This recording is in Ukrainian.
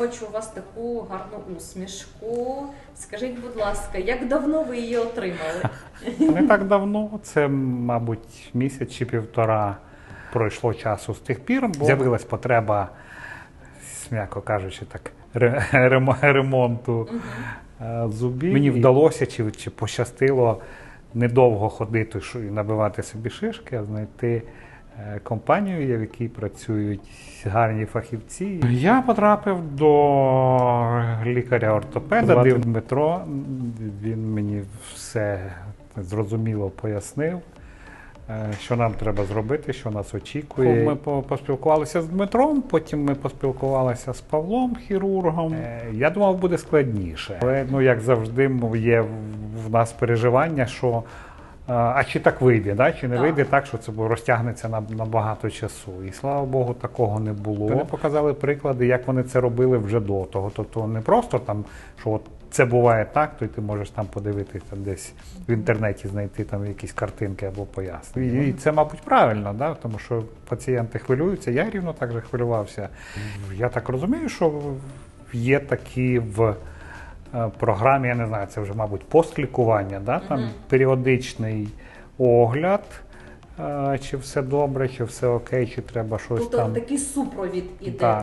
бачу у вас таку гарну усмішку. Скажіть, будь ласка, як давно ви її отримали? Не так давно, це, мабуть, місяць чи півтора пройшло часу з тих пір, бо з'явилась потреба, м'яко кажучи, так, ремонту е, зубів. Мені вдалося чи, чи пощастило недовго ходити і набивати собі шишки, а знайти компанію, в якій працюють гарні фахівці. Я потрапив до лікаря-ортопеда, Звати Дмитро. Він мені все зрозуміло пояснив. е, Що нам треба зробити, що нас очікує. Ми поспілкувалися з Дмитром, потім ми поспілкувалися з Павлом, хірургом. Е, Я думав, буде складніше. Але ну, як завжди, є в нас переживання, що а, чи так вийде, да? чи не Так. вийде так, що це розтягнеться на, на багато часу. І слава Богу, такого не було. Вони показали приклади, як вони це робили вже до того. Тобто не просто там, що от це буває так, то й ти можеш там подивитися там десь в інтернеті знайти там якісь картинки або пояснення. І, і це, мабуть, правильно, да? тому що пацієнти хвилюються. Я рівно так же хвилювався. Я так розумію, що є такі в програмі, я не знаю, це вже, мабуть, постлікування, да? там періодичний огляд. е, Чи все добре, чи все окей, чи треба щось Тобто там. такий супровід іде. Так.